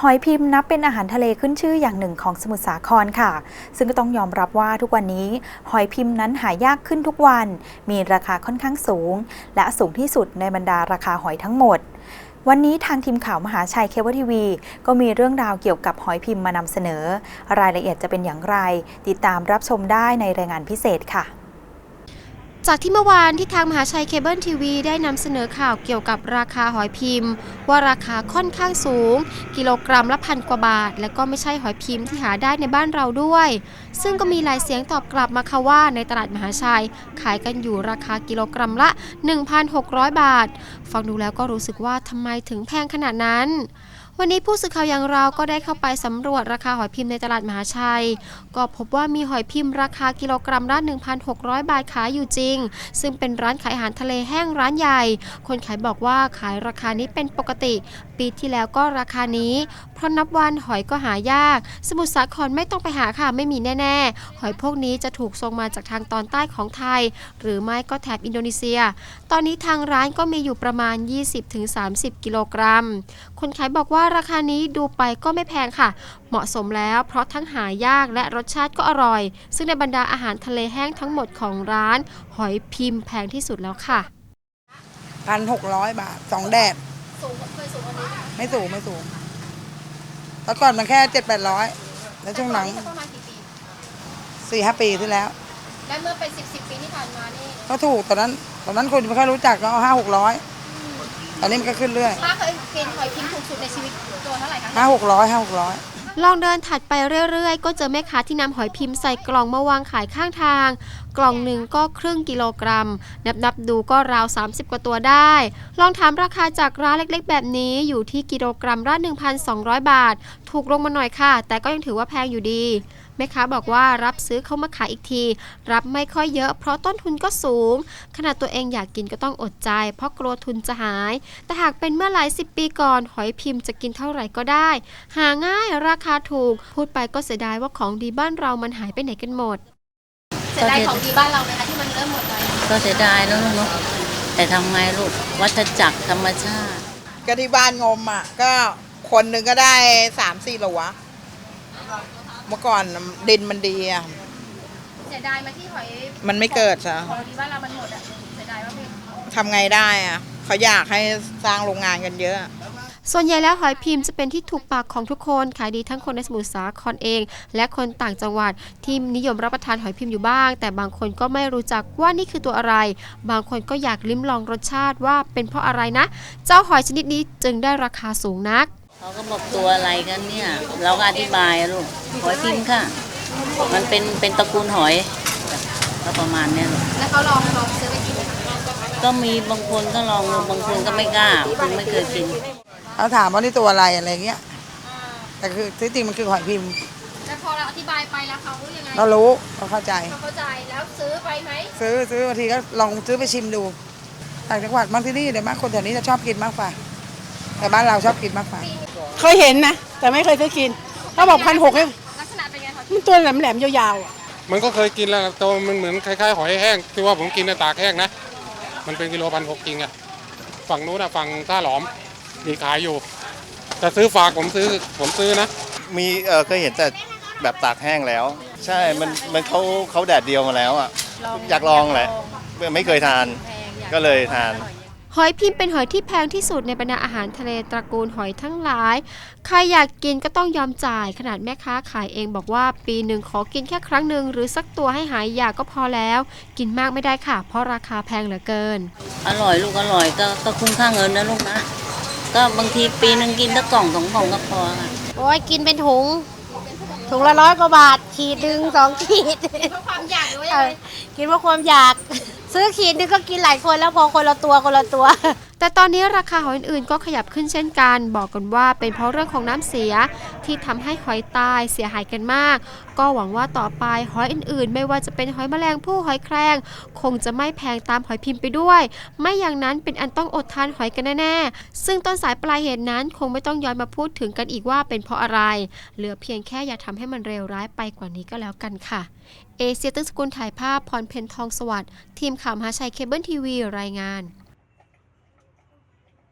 หอยพิมพ์นับเป็นอาหารทะเลขึ้นชื่ออย่างหนึ่งของสมุทรสาครค่ะ ซึ่งก็ต้องยอมรับว่าทุกวันนี้ หอยพิมพ์นั้นหายากขึ้นทุกวัน มีราคาค่อนข้างสูง และสูงที่สุดในบรรดาราคาหอยทั้งหมด วันนี้ทางทีมข่าวมหาชัยเคเบิลทีวี ก็มีเรื่องราวเกี่ยวกับหอยพิมพ์มานำเสนอ รายละเอียดจะเป็นอย่างไร ติดตามรับชมได้ในรายงานพิเศษค่ะ จากที่เมื่อวานที่ทางมหาชัยเคเบิลทีวีได้นำเสนอข่าวเกี่ยวกับราคาหอยพิมพ์ ว่าราคาค่อนข้างสูง กิโลกรัมละพันกว่าบาท และก็ไม่ใช่หอยพิมพ์ที่หาได้ในบ้านเราด้วย ซึ่งก็มีหลายเสียงตอบกลับมาค่ะว่าในตลาดมหาชัย ขายกันอยู่ราคากิโลกรัมละ 1,600 บาท ฟังดูแล้วก็รู้สึกว่าทำไมถึงแพงขนาดนั้น วันนี้ผู้สื่อข่าวอย่างเราก็ได้เข้าไปสำรวจราคาหอยพิมพ์ในตลาดมหาชัย ก็พบว่ามีหอยพิมพ์ราคากิโลกรัมละ 1,600 บาทขายอยู่จริง ซึ่งเป็นร้านขายอาหารทะเลแห้งร้านใหญ่ คนขายบอกว่าขายราคานี้เป็นปกติ ปีที่แล้วก็ราคานี้ เพราะนับวันหอยก็หายาก สมุทรสาครไม่ต้องไปหาค่ะไม่มีแน่ ๆ หอยพวกนี้จะถูกส่งมาจากทางตอนใต้ของไทย หรือไม่ก็แถบอินโดนีเซีย ตอนนี้ทางร้านก็มีอยู่ประมาณ 20-30 กิโลกรัม คนขายบอกว่าราคานี้ดูไปก็ไม่แพงค่ะ เหมาะสมแล้ว เพราะทั้งหายากและรสชาติก็อร่อย ซึ่งในบรรดาอาหารทะเลแห้งทั้งหมดของร้าน หอยพิมพ์แพงที่สุดแล้วค่ะ พันหกร้อยบาทสองแดด สูงเคยสูงกว่านี้ไม่สูงไม่สูงแล้วก่อนมันแค่เจ็ดแปดร้อยแล้วช่วงหลังประมาณกี่ปี สี่ห้าปีที่แล้ว และเมื่อเป็น10 10ปีที่ผ่านมานี่ก็ถูกตอนนั้นตอนนั้นคนไม่ค่อยรู้จักก็เอาห้าหกร้อยตอนนี้มันก็ขึ้นเรื่อยป้าเคยกินหอยพิมพ์ถูกสุดในชีวิตตัวเท่าไหร่คะห้าหกร้อยห้าหกร้อย ลองเดินถัดไปเรื่อยๆ ก็เจอแม่ค้าที่นำหอยพิมพ์ใส่กล่องมาวางขายข้างทาง กล่องหนึ่งก็ครึ่งกิโลกรัม นับนับๆดูก็ราว 30 กว่าตัวได้ ลองถามราคาจากร้านเล็กๆ แบบนี้อยู่ที่กิโลกรัมละ1,200 บาท ถูกลงมาหน่อยค่ะ แต่ก็ยังถือว่าแพงอยู่ดี ม่ค้าบอกว่ารับซื้อเข้ามาขายอีกที รับไม่ค่อยเยอะเพราะต้นทุนก็สูง ขนาดตัวเองอยากกินก็ต้องอดใจ เพราะกลัวทุนจะหาย แต่หากเป็นเมื่อหลายสิบปีก่อน หอยพิมพ์จะกินเท่าไหร่ก็ได้ หาง่ายราคาถูก พูดไปก็เสียดายว่าของดีบ้านเรามันหายไปไหนกันหมดเสียดายของดีบ้านเราไหมคะที่มันเริ่มหมดไปก็เสียดายแล้วลูกเนาะแต่ทำไงลูกวัฏจักรธรรมชาติ ก็ที่บ้านงมอะ ก็คนหนึ่งก็ได้สามสี่โหลวะเมื่อก่อนดินมันดีอะเสียดายไหมที่หอยมันไม่เกิดซะของดีบ้านเรามันหมดอะเสียดายว่าไม่ทำไงได้อะเขาอยากให้สร้างโรงงานกันเยอะ ส่วนใหญ่แล้วหอยพิมพ์จะเป็นที่ถูกปากของทุกคนขายดีทั้งคนในสมุทรสาครเอง และคนต่างจังหวัดที่นิยมรับประทานหอยพิมพ์อยู่บ้าง แต่บางคนก็ไม่รู้จักว่านี่คือตัวอะไร บางคนก็อยากลิ้มลองรสชาติว่าเป็นเพราะอะไรนะ เจ้าหอยชนิดนี้จึงได้ราคาสูงนัก เขาก็บอกตัวอะไรกันเนี่ย เราก็อธิบายอะลูกหอยพิมพ์ค่ะ มันเป็นเป็นตระกูลหอยก็ประมาณเนี้ยลูกแล้วเขาลองลองซื้อไปกินไหมคะก็มีบางคนก็ลองดูบางคนก็ไม่กล้าคุณไม่เคยกินเขาถามว่านี่ตัวอะไรอะไรเงี้ยแต่คือที่จริงมันคือหอยพิมพ์แล้วพอเราอธิบายไปแล้วเขายังไงเรารู้เราเข้าใจเขาเข้าใจแล้วซื้อไปไหมซื้อซื้อบางทีก็ลองซื้อไปชิมดูต่างจังหวัดบางที่นี่เดี๋ยวมากคนแถวนี้จะชอบกินมากกว่าแต่บ้านเราชอบกินมากกว่า เคยเห็นนะ แต่ไม่เคยซื้อกินเขาบอกพันหกลักษณะเป็นไงคะมันตัวแหลมๆยาวๆอะมันก็เคยกินแล้วตัวมันเหมือนคล้ายๆหอยแห้งที่ว่าผมกินในตากแห้งนะ มันเป็นกิโลพันหกจริงอะฝั่งนู้นอะฝั่งท่าหลอมมีขายอยู่ แต่ซื้อฝากผมซื้อผมซื้อนะ มีเออเคยเห็นแต่แบบตากแห้งแล้ว ใช่มันมันเขาเขาแดดเดียวมาแล้วอะอยากลองแหละไม่เคยทานก็เลยทาน หอยพิมพ์เป็นหอยที่แพงที่สุดในบรรดาอาหารทะเลตระกูลหอยทั้งหลาย ใครอยากกินก็ต้องยอมจ่าย ขนาดแม่ค้าขายเองบอกว่าปีหนึ่งขอกินแค่ครั้งหนึ่งหรือสักตัวให้หายอยากก็พอแล้ว กินมากไม่ได้ค่ะ เพราะราคาแพงเหลือเกิน อร่อยลูกอร่อยก็ก็คุ้มค่าเงินนะลูกนะ ก็บางทีปีหนึ่งกินสักกล่องสองกล่องก็พอค่ะโอ้ยกินเป็นถุง ถุงละร้อยกว่าบาท ขีดหนึ่งสองขีด เพราะความอยากหรือว่าเออกินเพราะความอยาก ซื้อขีดนึงก็กินหลายคนแล้วพอคนละตัวคนละตัว แต่ตอนนี้ราคาหอยอื่นๆก็ขยับขึ้นเช่นกัน บอกกันว่าเป็นเพราะเรื่องของน้ำเสียที่ทำให้หอยตายเสียหายกันมาก ก็หวังว่าต่อไปหอยอื่นๆ ไม่ว่าจะเป็นหอยแมลงภู่หอยแครงคงจะไม่แพงตามหอยพิมพ์ไปด้วย ไม่อย่างนั้นเป็นอันต้องอดทานหอยกันแน่ๆ ซึ่งต้นสายปลายเหตุนั้นคงไม่ต้องย้อนมาพูดถึงกันอีกว่าเป็นเพราะอะไร เหลือเพียงแค่อย่าทำให้มันเลวร้ายไปกว่านี้ก็แล้วกันค่ะ เอเชียตึกสกุลถ่ายภาพพรเพนทองสวัสดิ์ทีมข่าวมหาชัยเคเบิลทีวีรายงาน